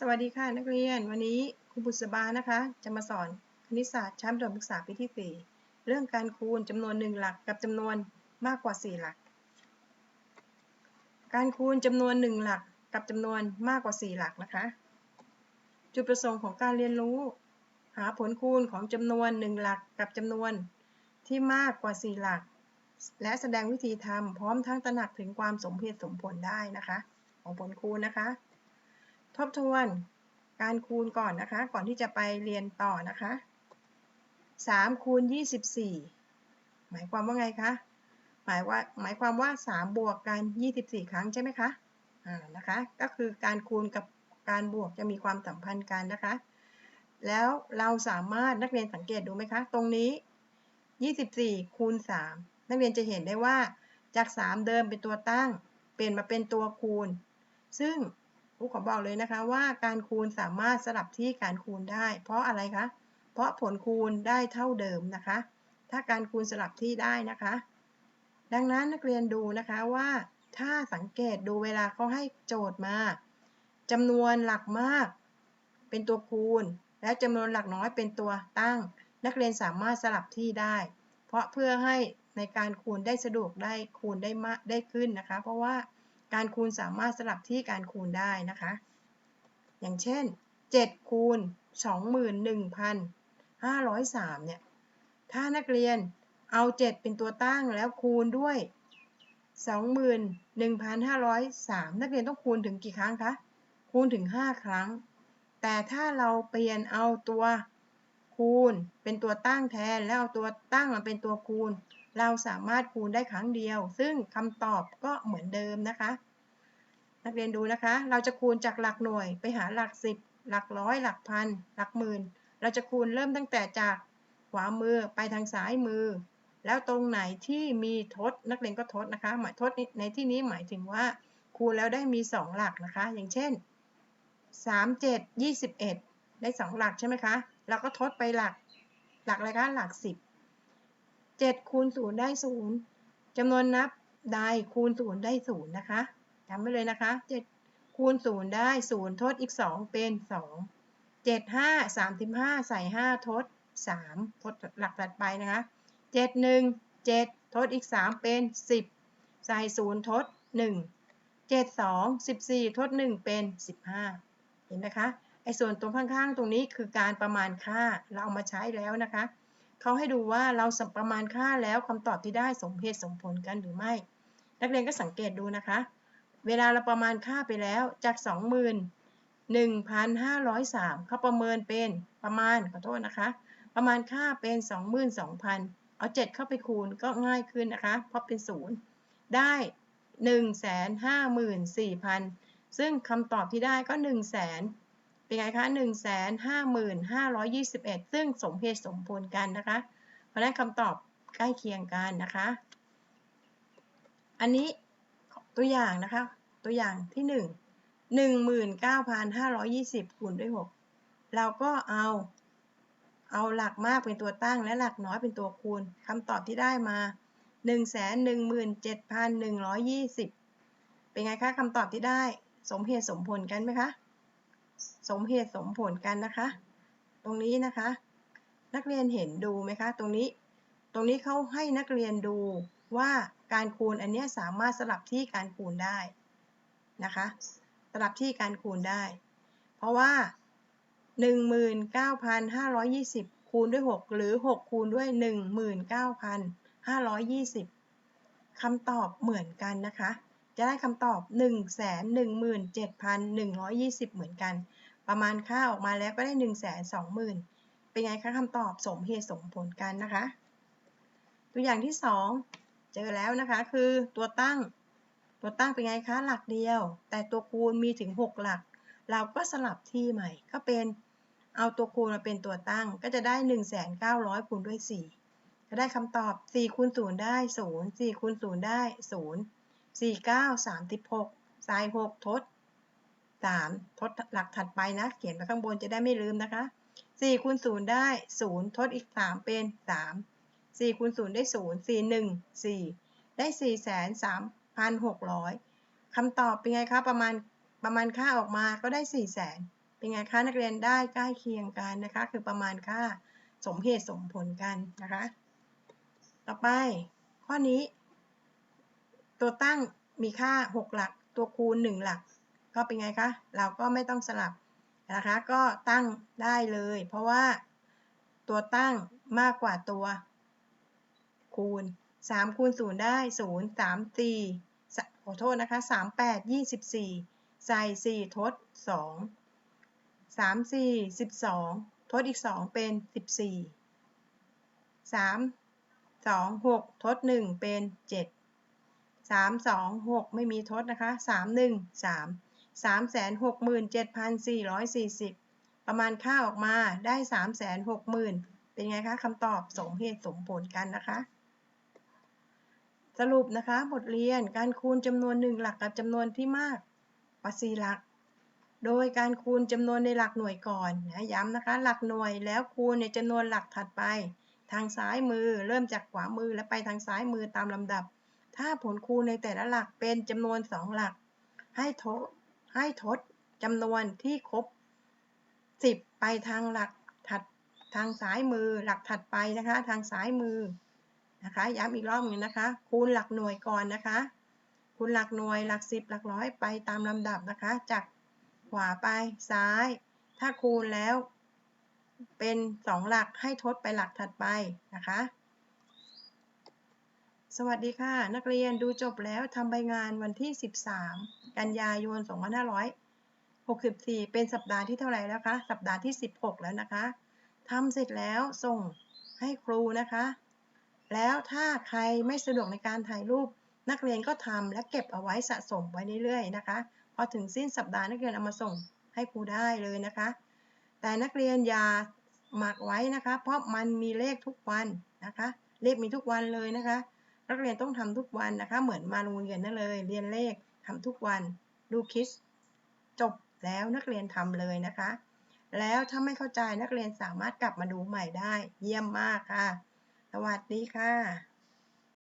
สวัสดีค่ะนักเรียน วันนี้ครูบุษบานะคะ จะมาสอนคณิตศาสตร์ชั้นประถมศึกษาปีที่ 4 เรื่องการคูณจำนวนหนึ่งหลักกับจำนวนมากกว่า 4 หลัก การคูณจำนวนหนึ่งหลักกับจำนวนมากกว่า 4 หลักนะคะ จุดประสงค์ของการเรียนรู้ หาผลคูณของจำนวนหนึ่งหลักกับจำนวนที่มากกว่า 4 หลัก และแสดงวิธีทำพร้อมทั้งตระหนักถึงความสมเหตุสมผลได้นะคะ ของผลคูณนะคะ ทบทวนการคูณก่อนนะคะ ก่อนที่จะไปเรียนต่อนะคะ3คูณ24 หมายความว่าไงคะ หมายว่าหมายความว่า 3 บวกกัน 24 ครั้งใช่ไหมคะ อ่า นะคะ ก็คือการคูณกับการบวกจะมีความสัมพันธ์กันนะคะ แล้วเราสามารถนักเรียนสังเกตดูไหมคะ ตรงนี้ 24 คูณ 3 นักเรียนจะเห็นได้ว่าจาก 3 เดิมเป็นตัวตั้ง เปลี่ยนมาเป็นตัวคูณ ซึ่ง ครูขอบอกเลยนะคะว่าการคูณสามารถสลับที่การคูณได้ เพราะอะไรคะ เพราะผลคูณได้เท่าเดิมนะคะ ถ้าการคูณสลับที่ได้นะคะ ดังนั้นนักเรียนดูนะคะว่าถ้าสังเกตดูเวลาเขาให้โจทย์มาจำนวนหลักมากเป็นตัวคูณ และจำนวนหลักน้อยเป็นตัวตั้ง นักเรียนสามารถสลับที่ได้ เพราะเพื่อให้ในการคูณได้สะดวกได้คูณได้มากได้ขึ้นนะคะ เพราะว่า การคูณสามารถสลับที่การคูณได้นะคะ อย่างเช่น 7 คูณ 21,503 เนี่ย ถ้านักเรียนเอา 7 เป็นตัวตั้งแล้วคูณด้วย 21,503 นักเรียนต้องคูณถึงกี่ครั้งคะ คูณถึง 5 ครั้ง แต่ถ้าเราเปลี่ยนเอาตัวคูณเป็นตัวตั้งแทนแล้วเอาตัวตั้งมาเป็นตัวคูณ เราสามารถคูณได้ครั้งเดียว ซึ่งคำตอบก็เหมือนเดิมนะคะ นักเรียนดูนะคะ เราจะคูณจากหลักหน่วยไปหาหลักสิบหลักร้อย หลักพัน หลักหมื่น เราจะคูณเริ่มตั้งแต่จากขวามือไปทางซ้ายมือ แล้วตรงไหนที่มีทดนักเรียนก็ทดนะคะ หมายทดในที่นี้หมายถึงว่า คูณแล้วได้มี 2 หลักนะคะ อย่างเช่น 3 7 21 ได้ 2 หลักใช่ไหมคะ เราก็ทดไปหลัก หลักอะไรคะ หลัก 10 7คูณ0ได้0จำนวนนับใดคูณ0ได้0นะคะจำไว้เลยนะคะ7คูณ0ได้0ทดอีก 2 เป็น 2 7 5 35 ใส่ 5 ทด 3 ทดหลักถัดไปนะคะ 7 1 7 ทดอีก 3 เป็น 10 ใส่ 0 ทด 1 7 2 14 ทด 1 เป็น 15 เห็นไหมคะไอ้ส่วนตรงข้างๆ ตรงนี้คือการประมาณค่าเราเอามาใช้แล้วนะคะ เขาให้ดูว่าเราสัประมาณค่าแล้วคำตอบที่ได้สมเหตุสมผลกันหรือไม่ นักเรียนก็สังเกตดูนะคะ เวลาเราประมาณค่าไปแล้วจาก 21,503เขาประเมินเป็นประมาณขอโทษนะคะ ประมาณค่าเป็น 22,000 เอา 7 เข้าไปคูณก็ง่ายขึ้นนะคะ เพราะเป็น 0 ได้ 154,000 ซึ่งคำตอบที่ได้ก็ 1 0 0 0 0 เป็นไงคะ1 5 5 5 2 1ซึ่งสมเหตุสมผลกันนะคะ เพราะนั้นคำตอบใกล้เคียงกันนะคะ อันนี้ตัวอย่างนะคะ ตัวอย่างที่1 19,520คูณด้วย6เราก็เอาเอาหลักมากเป็นตัวตั้งและหลักน้อยเป็นตัวคูณคำตอบที่ได้มา117,120 เป็นไงคะคำตอบที่ได้สมเหตุสมผลกันไหมคะ สมเหตุสมผลกันนะคะ ตรงนี้นะคะ นักเรียนเห็นดูไหมคะ ตรงนี้ ตรงนี้เขาให้นักเรียนดูว่าการคูณอันนี้สามารถสลับที่การคูณได้นะคะ สลับที่การคูณได้ เพราะว่า 19,520 คูณด้วย 6 หรือ 6 คูณด้วย 19,520คำตอบเหมือนกันนะคะ จะได้คำตอบ 117,120 เหมือนกัน ประมาณค่าออกมาแล้วก็ได้ 1 2 0 0 0 0 เป็นไงคะคำตอบสมเหตุสมผลกันนะคะ ตัวอย่างที่ 2 เจอแล้วนะคะคือตัวตั้ง ตัวตั้งเป็นไงคะหลักเดียว แต่ตัวคูณมีถึง 6 หลัก เราก็สลับที่ใหม่ก็เป็นเอาตัวคูณมาเป็นตัวตั้งก็จะได้ 1,900คูณด้วย 4 จะได้คำตอบ4คูณ0ได้ 0 4คูณ0ได้ 0 4 9 36ใส่6ทด3ทดหลักถัดไปนะ เขียนไปข้างบนจะได้ไม่ลืมนะคะ4คูณ0ได้0ทดอีก3เป็น3 4คูณ0ได้0 4 1 4ได้4 3 6 0 0คำตอบเป็นไงคะประมาณประมาณค่าออกมาก็ได้4 0 0 0 0เป็นไงคะนักเรียนได้ใกล้เคียงกันนะคะ คือประมาณค่าสมเหตุสมผลกันนะคะ ต่อไปข้อนี้ ตัวตั้งมีค่า 6 หลัก ตัวคูณ 1 หลัก ก็เป็นไงคะ เราก็ไม่ต้องสลับนะคะ ก็ตั้งได้เลย เพราะว่าตัวตั้งมากกว่าตัว คูณ 3 คูณ 0 ได้ 0 3 4ขอโทษนะคะ 3 8 24 ใส่ 4 ทด 2 3 4 12 ทดอีก 2 เป็น 14 3 2 6 ทด 1 เป็น 7 3 2 6 ไม่มีทดนะคะ 3 1 3 3 6 7 4 4 0 ประมาณค่าออกมาได้ 3 6 0 0 0 เป็นไงคะคำตอบสมเหตุสมผลกันนะคะ สรุปนะคะ บทเรียนการคูณจำนวนหนึ่งหลักกับจำนวนที่มากกว่า4หลัก โดยการคูณจำนวนในหลักหน่วยก่อนนะย้ำนะคะ หลักหน่วยแล้วคูณในจำนวนหลักถัดไป ทางซ้ายมือเริ่มจากขวามือและไปทางซ้ายมือตามลำดับ ถ้าผลคูณในแต่ละหลักเป็นจำนวน 2 หลัก ให้ทดให้ทดจำนวนที่ครบ 10 ไปทางหลักถัดทางซ้ายมือหลักถัดไปนะคะ ทางซ้ายมือนะคะย้ำอีกรอบหนึ่งนะคะ คูณหลักหน่วยก่อนนะคะ คูณหลักหน่วยหลักสิบหลักร้อยไปตามลำดับนะคะ จากขวาไปซ้าย ถ้าคูณแล้วเป็นสองหลักให้ทดไปหลักถัดไปนะคะ สวัสดีค่ะ นักเรียนดูจบแล้วทำใบงานวันที่ 13 กันยายน 2564 เป็นสัปดาห์ที่เท่าไหร่แล้วคะ สัปดาห์ที่ 16 แล้วนะคะทำเสร็จแล้วส่งให้ครูนะคะ แล้วถ้าใครไม่สะดวกในการถ่ายรูป นักเรียนก็ทำและเก็บเอาไว้สะสมไว้เรื่อยๆนะคะพอถึงสิ้นสัปดาห์นักเรียนเอามาส่งให้ครูได้เลยนะคะ แต่นักเรียนอย่าหมักไว้นะคะ เพราะมันมีเลขทุกวันนะคะ เลขมีทุกวันเลยนะคะ นักเรียนต้องทำทุกวันนะคะ เหมือนมาโรงเรียนนั่นเลย เรียนเลขทำทุกวันดูคิดจบแล้วนักเรียนทำเลยนะคะ แล้วถ้าไม่เข้าใจนักเรียนสามารถกลับมาดูใหม่ได้ เยี่ยมมากค่ะ สวัสดีค่ะ